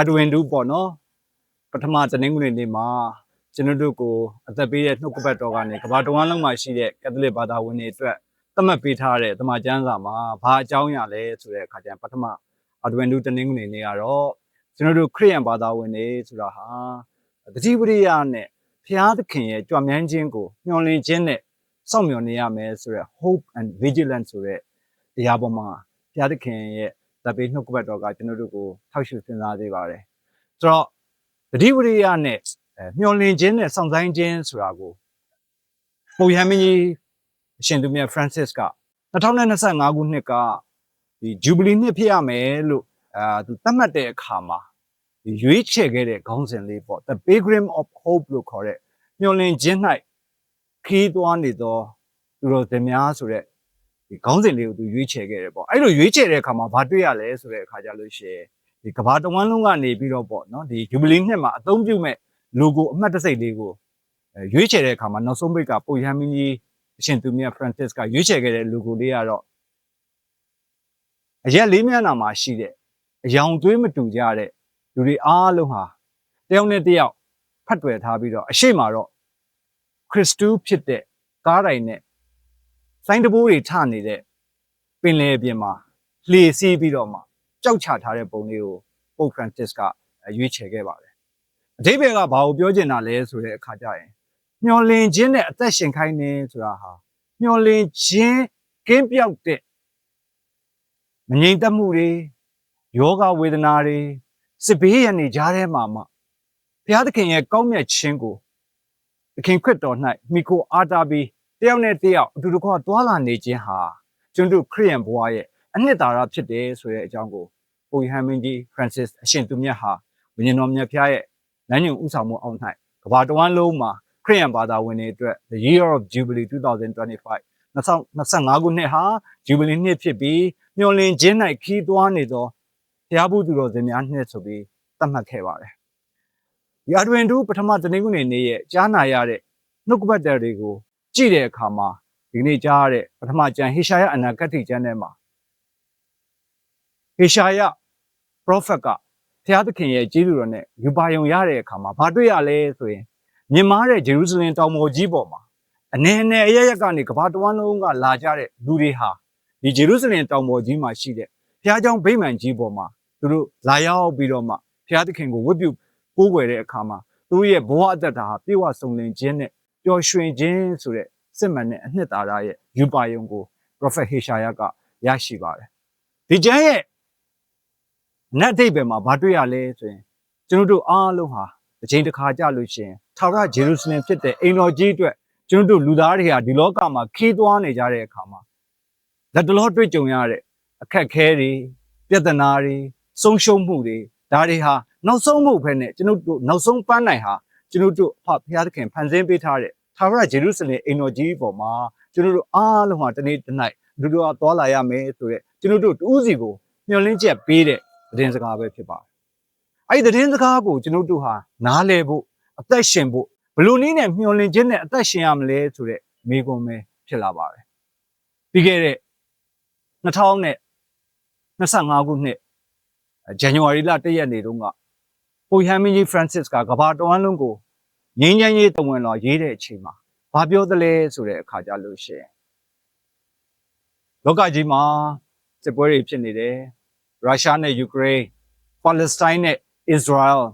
အာဒဝင်ဒူပေါ့နော်ပထမတနင်္ဂနွေနေ့မှာကျွန်တော်တို့ကိုအသက်ပေးတဲ့နှုတ်ကပတ်တော်ကနေကမ္ဘာတဝန်းလုံးမှာရှိတဲ့ကက်သလစ်ဘာသာဝင်တွေအတွက်သတ်မှတ်ပေးထားတဲ့တမန်ကျမ်းစာမှာဘာအကြောင်းအရာလဲဆိုတဲ့အခါကျရင်ပထမအာဒဝင်ဒူတနင်္ဂနွေနေ့ကတော့ကျွန်တော်တို့ခရိယန်ဘာသာဝင်တွေဆိုတာဟာတတိပရိယနဲ့ဖျားသခင်ရဲ့ကြွမြန်းခြင်းကိုမျှော်လင့်ခြင်းနဲ့စောင့်မျှော်နေရမယ်ဆိုတဲ့ hope and vigilance ဆိုတဲ့တရားပေါ်မှာဖျားသခင်ရဲ့ တပိနှုတ်ကပတ်တော်ကကျွန်တော်တို့ကိုထောက်ရှုစဉ်းစားသေးပါတယ်ဆိုတော့တတိပရိယနဲ့အဲမျှော်လင့်ခြင်းနဲ့စောင့်ဆိုင်ခြင်းဆိုတာကိုပုံရမင်းကြီးအရှင်သူမြတ် Francis က2025ခုနှစ်ကဒီ Jubilee နှစ်ဖြစ်ရမယ်လို့အာသူသတ်မှတ်တဲ့အခါမှာဒီရွေးချယ်ခဲ့တဲ့ခေါင်းစဉ်လေးပေါ့ The Pilgrim of Hope လို့ခေါ်တဲ့မျှော်လင့်ခြင်း၌ခီးသွားနေသောသူတော်စင်များဆိုတဲ့ ဒီခေါင်းစဉ်လေးကိုသူရွေးချယ်ခဲ့တယ်ပေါ့အဲ့လိုရွေးချယ်တဲ့အခါမှာဘာတွေ့ရလဲဆိုတဲ့အခါကျလို့ရှိရင်ဒီကဘာတဝန်းလုံးကနေပြီးတော့ပေါ့နော်ဒီ Jubilee နှစ်မှာအသုံးပြုမဲ့ logo အမှတ်တစိတ်လေးကိုအဲရွေးချယ်တဲ့အခါမှာနောက်ဆုံးပိတ်ကပုံရမ်းမင်းကြီးအရှင်သူမြတ် Francis ကရွေးချယ်ခဲ့တဲ့ logo လေးကတော့အရက်လေးမျက်နှာမှာရှိတဲ့အယောင်သွေးမတူကြတဲ့လူတွေအားလုံးဟာတယောက်နဲ့တယောက်ဖတ်တွယ်ထားပြီးတော့အရှိမတော့ခရစ်တူးဖြစ်တဲ့ကားတိုင်နဲ့ စိုင်းတဘိုးတွေထနေတဲ့ပင်လယ်ပြင်မှာလှေစီးပြီးတော့မှကြောက်ချထားတဲ့ပုံလေးကိုပုပ် Francis ကရွေးချယ်ခဲ့ပါတယ်အတိပ္ပယ်ကဘာကိုပြောချင်တာလဲဆိုတဲ့အခါကျရင်မျောလင်ခြင်းနဲ့အသက်ရှင်ခိုင်းနေဆိုတာဟာမျောလင်ခြင်းကင်းပြောက်တဲ့မငြိမ်သက်မှုတွေယောဂဝေဒနာတွေစစ်ဘေးရန်တွေကြားထဲမှာမှဘုရားသခင်ရဲ့ကောင်းမြတ်ခြင်းကိုသခင်ခရစ်တော်၌မိကိုအားတာပြီး တယောက်နဲ့တယောက်အတူတကွတွာလာနေခြင်းဟာကျွန်တော်တို့ခရိယန်ဘဝရဲ့အနှစ်သာရဖြစ်တယ်ဆိုတဲ့အကြောင်းကိုပိုယဟန်မင်းကြီး Francis အရှင်သူမြတ်ဟာဝိညာဉ်တော်မြတ်ဖျားရဲ့လမ်းညွှန်ဥဆောင်မှုအောက်၌ကဘာတဝန်းလုံးမှာခရိယန်ဘာသာဝင်တွေအတွက် The Year of Jubilee 2025 2025ခုနှစ်ဟာ Jubilee နှစ်ဖြစ်ပြီးမျှော်လင့်ခြင်း၌ခီးသွားနေသောဘုရားဘူးသူတော်စင်များနှစ်ဆိုပြီးသတ်မှတ်ခဲ့ပါတယ်။ဒီအတွင်တူပထမတနင်္ဂနွေနေ့ရဲ့ကြားနာရတဲ့နှုတ်ကပတ်တော်တွေကို ကြည့်တဲ့အခါမှာဒီနေ့ကြားရတဲ့ပထမကျမ်းဟေရှာယအနာဂတ်ကျမ်းထဲမှာဟေရှာယ prophet ကဘုရားသခင်ရဲ့ကျေးဇူးတော်နဲ့ယူပါယုံရတဲ့အခါမှာဘာတွေ့ရလဲဆိုရင်မြင်မာတဲ့ဂျေရုဆလင်တောင်ပေါ်ကြီးပေါ်မှာအနေနဲ့အရရက်ကနေကမ္ဘာတဝန်းလုံးကလာကြတဲ့လူတွေဟာဒီဂျေရုဆလင်တောင်ပေါ်ကြီးမှာရှိတဲ့ဘုရားကျောင်းဗိမာန်ကြီးပေါ်မှာသူတို့လာရောက်ပြီးတော့မှဘုရားသခင်ကိုဝတ်ပြုကိုးကွယ်တဲ့အခါမှာသူတို့ရဲ့ဘဝအသက်တာဟာပြေဝဆုံလင်ခြင်းနဲ့ ပျော်ရွှင်ခြင်းဆိုတဲ့စစ်မှန်တဲ့အနှစ်သာရရဲ့ယူပါယုံကို prophet ဟေရှာယကရရှိပါတယ်ဒီကျမ်းရဲ့နတ်အဓိပ္ပာယ်မှာဘာတွေ့ရလဲဆိုရင်ကျွန်တော်တို့အားလုံးဟာတစ်ချိန်တစ်ခါကြလို့ရှိရင်ထာဝရဂျေရုဆလင်ဖြစ်တဲ့အိမ်တော်ကြီးအတွက်ကျွန်တော်တို့လူသားတွေဟာဒီလောကမှာခီးသွားနေကြတဲ့အခါမှာလက်တလောတွေ့ကြုံရတဲ့အခက်ခဲတွေပြဿနာတွေဆုံးရှုံးမှုတွေဒါတွေဟာနောက်ဆုံးမှုပဲနဲ့ကျွန်တော်တို့နောက်ဆုံးပန်းနိုင်ဟာ ကျွန်တော်တို့ဖဘုရားသခင်ဖန်ဆင်းပေးထားတဲ့ထာဝရဂျေရုဆလင်အိမ်တော်ကြီးပေါ်မှာကျွန်တော်တို့အားလုံးဟာတနေ့တစ်နေ့လူတို့ကသွားလာရမယ်ဆိုတဲ့ကျွန်တော်တို့တူးစီကိုမျှော်လင့်ချက်ပေးတဲ့သတင်းစကားပဲဖြစ်ပါတယ်။အဲ့ဒီသတင်းစကားကိုကျွန်တော်တို့ဟာနားလည်ဖို့အသက်ရှင်ဖို့ဘယ်လိုနည်းနဲ့မျှော်လင့်ခြင်းနဲ့အသက်ရှင်ရမလဲဆိုတဲ့မိကွန်းပဲဖြစ်လာပါတယ်။ပြီးခဲ့တဲ့2025ခုနှစ်ဇန်နဝါရီလ1ရက်နေ့တုန်းက ပိုဟမ်မင်းကြီး Francis ကကဘာတဝန်းလုံးကိုငင်းချမ်းရေးတဝင်တော်ရေးတဲ့အချိန်မှာဘာပြောသလဲဆိုတဲ့အခါကြလို့ရှိရင်လောကကြီးမှာစစ်ပွဲတွေဖြစ်နေတယ်ရုရှားနဲ့ယူကရိန်းပါလက်စတိုင်းနဲ့အစ္စရာအယ်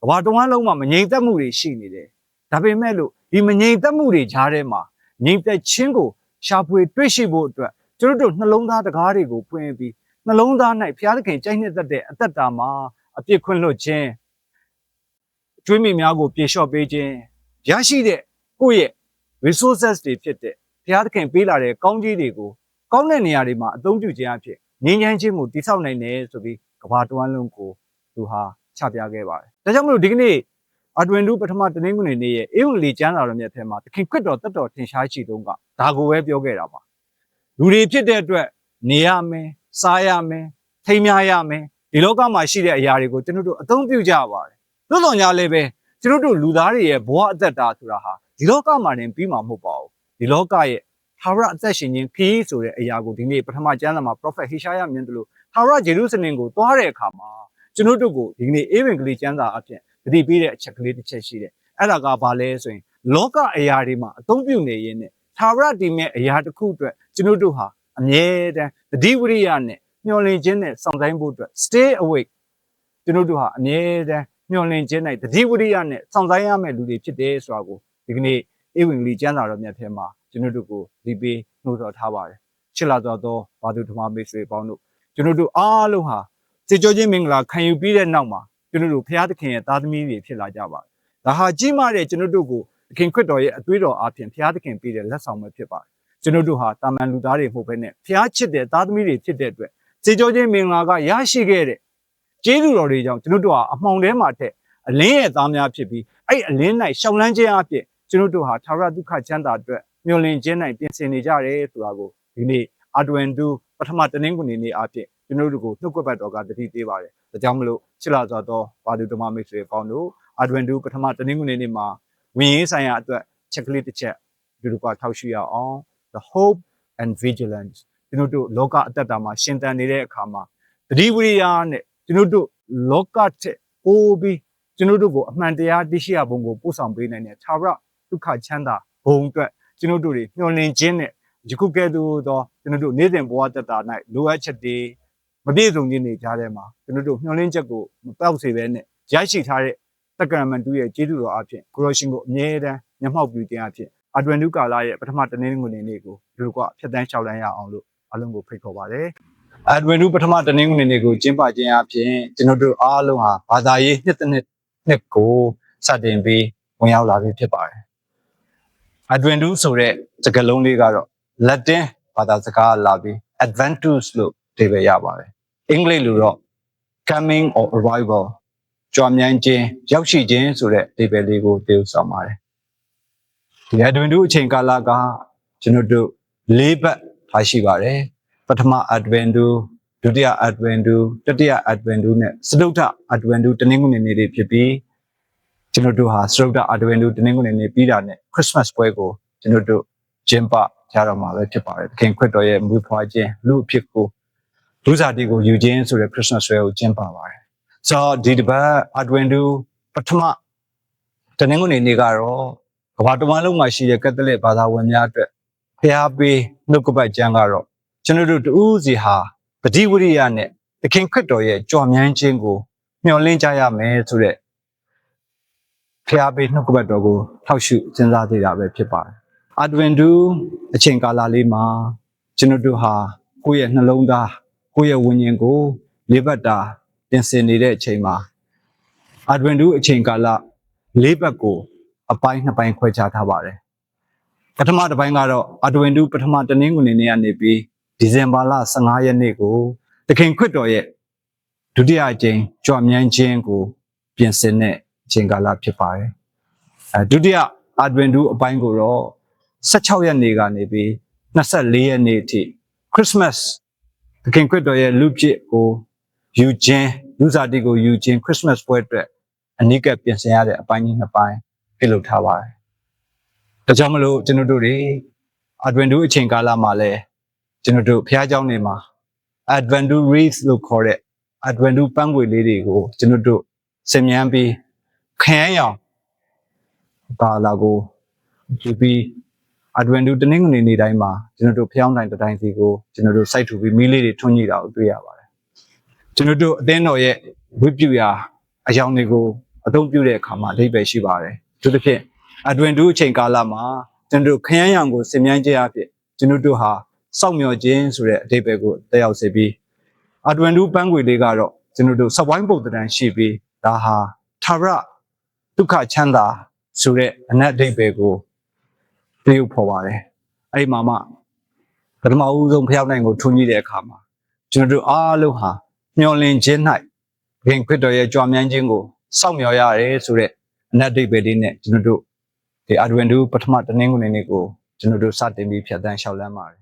ကမ္ဘာတဝန်းလုံးမှာမငြိမ်သက်မှုတွေရှိနေတယ်ဒါပေမဲ့လို့ဒီမငြိမ်သက်မှုတွေကြားထဲမှာငြိမ်သက်ခြင်းကိုရှာဖွေတွေ့ရှိဖို့အတွက်ကျွန်တော်တို့နှလုံးသားတကားတွေကိုပွင့်ပြီးနှလုံးသား၌ဘုရားသခင်ကြိုက်နှစ်သက်တဲ့အသက်တာမှာအပြစ်ခွင့်လွှတ်ခြင်း ကျွေးမိများကိုပြေလျှော့ပေးခြင်းရရှိတဲ့ကိုယ့်ရဲ့ resources တွေဖြစ်တဲ့ဘုရားသခင်ပေးလာတဲ့ကောင်းကြီးတွေကိုကောင်းတဲ့နေရာတွေမှာအသုံးပြုခြင်းအဖြစ်ငြိမ်းချမ်းခြင်းကိုတိဆောက်နိုင်တယ်ဆိုပြီးကဘာတဝန်းလုံးကိုသူဟာချပြခဲ့ပါတယ်။ဒါကြောင့်မလို့ဒီကနေ့အတွင်လူပထမတနင်္ဂနွေနေ့ရဲ့အေဝံဂေလိကျမ်းစာတော်မြတ်ထဲမှာသခင်ခရစ်တော်တတ်တော်ထင်ရှားရှိတုန်းကဒါကိုပဲပြောခဲ့တာပါ။လူတွေဖြစ်တဲ့အတွက်နေရမယ်၊စားရမယ်၊ထိမ်းများရမယ်ဒီလောကမှာရှိတဲ့အရာတွေကိုကျွန်တော်တို့အသုံးပြုကြပါတယ်။ သို့တော်ညာလည်းပဲကျွန်တော်တို့လူသားတွေရဲ့ဘဝအသက်တာဆိုတာဟာဒီလောကမှာတင်ပြီးမှာမဟုတ်ပါဘူး။ဒီလောကရဲ့ထာဝရအသက်ရှင်ခြင်းခီးဆိုတဲ့အရာကိုဒီနေ့ပထမကျမ်းစာမှာ prophet Hishaya မြင်တယ်လို့ထာဝရဂျေရုဆလင်ကိုသွားတဲ့အခါမှာကျွန်တော်တို့ကိုဒီကနေ့အေးဝင်ကလေးကျမ်းစာအဖြစ်တတိပေးတဲ့အချက်ကလေးတစ်ချက်ရှိတယ်အဲ့ဒါကဘာလဲဆိုရင်လောကအရာတွေမှာအသုံးပြုနေရင်းနဲ့သာဝရတည်မဲ့အရာတစ်ခုအတွက်ကျွန်တော်တို့ဟာအမြဲတမ်းတတိဝရိယနဲ့မျှော်လင့်ခြင်းနဲ့စောင့်ဆိုင်ဖို့အတွက် stay awake ကျွန်တော်တို့ဟာအမြဲတမ်း မျှော်လင့်ခြင်းနဲ့တတိဝရိယနဲ့စောင့်ဆိုင်ရမယ့်လူတွေဖြစ်တယ်ဆိုတာကိုဒီကနေ့အေးဝင်ကလေးကျမ်းစာတော်မြတ်ထဲမှာကျွန်တော်တို့ကိုဒီပေးနှိုးဆော်ထားပါတယ်ချစ်လာတော်သောဘာသူဓမ္မမိတ်ဆွေပေါင်းတို့ကျွန်တော်တို့အားလုံးဟာစေကြောချင်းမင်္ဂလာခံယူပြီးတဲ့နောက်မှာကျွန်တော်တို့ဘုရားသခင်ရဲ့သားသမီးတွေဖြစ်လာကြပါတယ်ဒါဟာကြီးမားတဲ့ကျွန်တော်တို့ကိုသခင်ခရစ်တော်ရဲ့အသွေးတော်အားဖြင့်ဘုရားသခင်ပေးတဲ့လက်ဆောင်ပဲဖြစ်ပါတယ်ကျွန်တော်တို့ဟာတာမန်လူသားတွေမဟုတ်ဘဲနဲ့ဘုရားချစ်တဲ့သားသမီးတွေဖြစ်တဲ့အတွက်စေကြောချင်းမင်္ဂလာကရရှိခဲ့တဲ့ ကျေးဇူးတော်တွေကြောင့်ကျွန်တော်တို့ဟာအမှောင်ထဲမှာတက်အလင်းရဲ့သားများဖြစ်ပြီးအဲ့အလင်း၌ရှောင်လန်းခြင်းအဖြစ်ကျွန်တော်တို့ဟာသာရဒုက္ခချမ်းသာအတွက်မျှော်လင့်ခြင်း၌ပြင်ဆင်နေကြတယ်ဆိုတာကိုဒီနေ့အာဒဝင်တူပထမတနင်္ဂနွေနေ့အဖြစ်ကျွန်တော်တို့ကိုနှုတ်ကပတ်တော်ကတတိပေးပါတယ်ဒါကြောင့်မလို့ချစ်လာစွာသောဘာလူဓမ္မမိတ်ဆွေပေါင်းတို့အာဒဝင်တူပထမတနင်္ဂနွေနေ့မှာဝင်ရေးဆိုင်ရာအတွက်ချက်ကလေးတစ်ချက်ဒီလိုကထောက်ရှိရအောင် the hope and vigilance ကျွန်တော်တို့လောကအသက်တာမှာရှင်သန်နေတဲ့အခါမှာတတိဝရိယနဲ့ ကျွန်တော်တို့လောကတဲ့ပိုးပြီးကျွန်တော်တို့ကိုအမှန်တရားသိရှိရပုံကိုပို့ဆောင်ပေးနိုင်တဲ့သာရဒုက္ခချမ်းသာဘုံအတွက်ကျွန်တော်တို့တွေမျှော်လင့်ခြင်းနဲ့ယခုကဲ့သို့သောကျွန်တော်တို့နေ့စဉ်ဘဝတက်တာ၌လိုအပ်ချက်တွေမပြည့်စုံခြင်းတွေကြားထဲမှာကျွန်တော်တို့မျှော်လင့်ချက်ကိုမပောက်စေဘဲနဲ့ရရှိထားတဲ့တက္ကရာမန်တူရဲ့ကျေးဇူးတော်အဖြစ်ကိုရရှင်ကိုအမြဲတမ်းမျက်မှောက်ပြုခြင်းအဖြစ်အဒွန်ဒုကာလာရဲ့ပထမတနင်္ဂနွေနေ့ကိုဒီလိုကဖြတ်တန်းလျှောက်လန်းရအောင်လို့အလုံးကိုဖိတ်ခေါ်ပါတယ် အဒွန်ဒုပထမတနင်္ဂနွေနေ့ကိုကျင်းပခြင်းအဖြစ်ကျွန်တော်တို့အားလုံးဟာဘာသာရေးနှစ်တစ်နှစ်နှစ်ကိုစတင်ပြီးဝင်ရောက်လာပြီဖြစ်ပါတယ်။ Adventu ဆိုတဲ့စကားလုံးလေးကတော့ Latin ဘာသာစကားလာပြီး Adventus လို့အဓိပ္ပာယ်ရပါတယ်။အင်္ဂလိပ်လိုတော့ coming or arrival ကြွားမြန်းခြင်းရောက်ရှိခြင်းဆိုတဲ့အဓိပ္ပာယ်လေးကိုတည်ဆောင်ပါတယ်။ဒီ Adventu အချိန်ကာလကကျွန်တော်တို့၄ဘက်ထားရှိပါတယ်။ ပထမ Adventu ဒုတိယ Adventu တတိယ Adventu နဲ့စတုတ္ထ Adventu တနင်္ဂနွေနေ့တွေဖြစ်ပြီးကျွန်တော်တို့ဟာစတုတ္ထ Adventu တနင်္ဂနွေနေ့ပြီးတာနဲ့ Christmas ပွဲကိုကျွန်တော်တို့ကျင်းပကြတော့မှာပဲဖြစ်ပါတယ်။သခင်ခရစ်တော်ရဲ့မွေးဖွားခြင်းလူအဖြစ်ကိုလူစားတီကိုယူခြင်းဆိုတဲ့ Christmas ပွဲကိုကျင်းပပါတယ်။ဆိုတော့ဒီတစ်ပတ် Adventu ပထမတနင်္ဂနွေနေ့ကတော့ကမ္ဘာတစ်ဝန်းလုံးမှာရှိတဲ့ကက်သလစ်ဘာသာဝင်များအတွက်ဖျားပေးနှုတ်ကပတ်ကျမ်းကတော့ ကျွန်တော်တို့တူးစီဟာပฏิဝရိယနဲ့သခင်ခရစ်တော်ရဲ့ကြွမြန်းခြင်းကိုမျှော်လင့်ကြရမယ်ဆိုတဲ့ဖျားပေးနှုတ်ကပတ်တော်ကိုထောက်ရှုစဉ်းစားသေးတာပဲဖြစ်ပါတယ်။ Adventu အချိန်ကာလလေးမှာကျွန်တော်တို့ဟာကိုယ့်ရဲ့နှလုံးသားကိုယ့်ရဲ့ဝိညာဉ်ကိုလေးပတ်တာပြင်ဆင်နေတဲ့အချိန်မှာ Adventu အချိန်ကာလလေးဘက်ကိုအပိုင်းနှစ်ပိုင်းခွဲခြားထားပါတယ်။ပထမတစ်ပိုင်းကတော့ Adventu ပထမတနင်္ဂနွေနေ့ကနေပြီး ဒီဇင်ဘာလ15ရက်နေ့ကိုသခင်ခရစ်တော်ရဲ့ဒုတိယအကြိမ်ကြွမြန်းခြင်းကိုပြင်ဆင်တဲ့အချိန်ကာလဖြစ်ပါတယ်။အဲဒုတိယ Adventu အပိုင်းကိုတော့16ရက်နေ့ကနေပြီး24ရက်နေ့အထိ Christmas သခင်ခရစ်တော်ရဲ့လူပြစ်ကိုယူခြင်းလူစားတိကိုယူခြင်း Christmas ပွဲအတွက်အနိကပြင်ဆင်ရတဲ့အပိုင်းကြီးနှစ်ပိုင်းပြုလုပ်ထားပါတယ်။ဒါကြောင့်မလို့ကျွန်တော်တို့တွေ Adventu အချိန်ကာလမှာလည်း ကျွန်တော်တို့ဘုရားကျောင်းတွေမှာ Adventu Reef လို့ခေါ်တဲ့ Adventu ပန်းခွေလေးတွေကိုကျွန်တော်တို့ဆင်မြန်းပြီးခရမ်းရောင်ပါလာကိုဒီပြီး Adventu တနင်္ဂနွေနေ့တိုင်းမှာကျွန်တော်တို့ဖျောင်းတိုင်းတစ်တိုင်းစီကိုကျွန်တော်တို့စိုက်ထူပြီးမီးလေးတွေထွန်းညှိတာကိုတွေ့ရပါတယ်ကျွန်တော်တို့အသင်းတော်ရဲ့ဝိပုရာအယောင်တွေကိုအသုံးပြုတဲ့အခါမှာအဓိပ္ပာယ်ရှိပါတယ်သူတစ်ဖြင့် Adventu အချိန်ကာလမှာကျွန်တော်တို့ခရမ်းရောင်ကိုဆင်မြန်းခြင်းအဖြစ်ကျွန်တော်တို့ဟာ စောင့်မျှော်ခြင်းဆိုတဲ့အဓိပ္ပာယ်ကိုတက်ရောက်စေပြီးအတွင်တူပန်းခွေလေးကတော့ကျွန်တော်တို့စဝိုင်းပုံတန်ရှိပြီးဒါဟာသာရဒုက္ခချမ်းသာဆိုတဲ့အနတ်အဓိပ္ပာယ်ကိုပြုဖော်ပါတယ်အဲ့ဒီမှာမှပထမဦးဆုံးဖျောက်နိုင်ကိုထွန်းကြည့်တဲ့အခါမှာကျွန်တော်တို့အားလုံးဟာမျောလင့်ခြင်း၌ဘင်ခရစ်တော်ရဲ့ကြွားမြန်းခြင်းကိုစောင့်မျှော်ရတယ်ဆိုတဲ့အနတ်အဓိပ္ပာယ်လေးနဲ့ကျွန်တော်တို့ဒီအတွင်တူပထမတနင်္ဂနွေနေ့ကိုကျွန်တော်တို့စတင်ပြီးဖြတ်သန်းလျှောက်လန်းပါတယ်